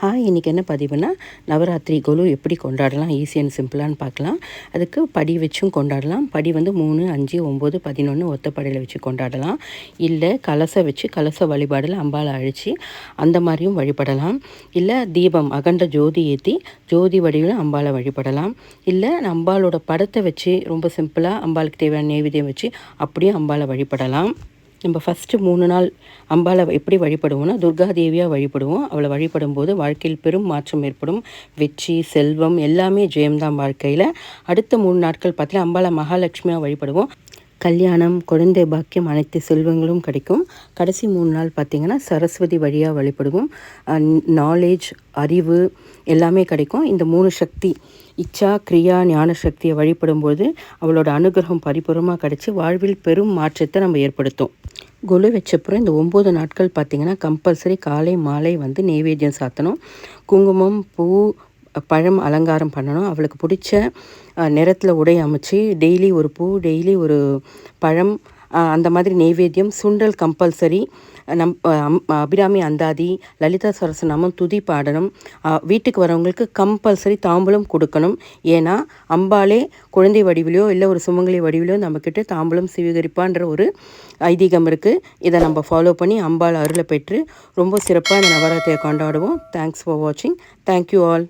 Hi இன்றைக்கி என்ன பதிவுனா நவராத்திரி கொலு எப்படி கொண்டாடலாம்? ஈஸி அண்ட் சிம்பிளான்னு பார்க்கலாம். அதுக்கு படி வச்சும் கொண்டாடலாம். படி வந்து மூணு அஞ்சு ஒம்பது பதினொன்று ஒத்தப்படையில் வச்சு கொண்டாடலாம். இல்லை கலசை வச்சு கலச வழிபாடில் அம்பாலை அழித்து அந்த மாதிரியும் வழிபடலாம். இல்லை தீபம் அகண்ட ஜோதி ஏற்றி ஜோதி வடிவில் அம்பாலை வழிபடலாம். இல்லை அம்பாலோட படத்தை வச்சு ரொம்ப சிம்பிளாக அம்பாளுக்கு தேவையான நெய்வேத்தியம் வச்சு அப்படியே அம்பாலை வழிபடலாம். நம்ம ஃபஸ்ட்டு மூணு நாள் அம்பாவை எப்படி வழிபடுவோம்னா துர்கா தேவியாக வழிபடுவோம். அவளை வழிபடும் போது வாழ்க்கையில் பெரும் மாற்றம் ஏற்படும். வெற்றி செல்வம் எல்லாமே ஜெயம்தான் வாழ்க்கையில். அடுத்த மூணு நாட்கள் பார்த்தீங்கன்னா அம்பாவை மகாலட்சுமியாக வழிபடுவோம். கல்யாணம் குழந்தை பாக்கியம் அனைத்து செல்வங்களும் கிடைக்கும். கடைசி மூணு நாள் பார்த்திங்கன்னா சரஸ்வதி வழியாக வழிபடுவோம். நாலேஜ் அறிவு எல்லாமே கிடைக்கும். இந்த மூணு சக்தி இச்சா கிரியா ஞான சக்தியை வழிபடும்போது அவளோட அனுகிரகம் பரிபூர்வமாக கிடச்சி வாழ்வில் பெரும் மாற்றத்தை நம்ம ஏற்படுத்தும். கொலு வச்சப்புறம் இந்த ஒம்பது நாட்கள் பார்த்திங்கன்னா கம்பல்சரி காலை மாலை வந்து நெய்வேத்தியம் சாத்தணும். குங்குமம் பூ பழம் அலங்காரம் பண்ணணும். அவளுக்கு பிடிச்ச நிறத்தில் உடை அமைச்சு டெய்லி ஒரு பூ டெய்லி ஒரு பழம் அந்த மாதிரி நெய்வேத்தியம் சுண்டல் கம்பல்சரி நம் அபிராமி அந்தாதி லலிதா சரசநாமம் துதி பாடணும். வீட்டுக்கு வரவங்களுக்கு கம்பல்சரி தாம்பூலம் கொடுக்கணும். ஏன்னா அம்பாலே குழந்தை வடிவிலையோ இல்லை ஒரு சுமங்கலி வடிவிலையோ நம்மக்கிட்ட தாம்பூலம் சுவீகரிப்பான்ற ஒரு ஐதீகம் இருக்குது இதை நம்ம ஃபாலோ பண்ணி அம்பாள் அருளை பெற்று ரொம்ப சிறப்பாக இந்த நவராத்திரியை கொண்டாடுவோம். தேங்க்ஸ் ஃபார் வாட்சிங் தேங்க்யூ ஆல்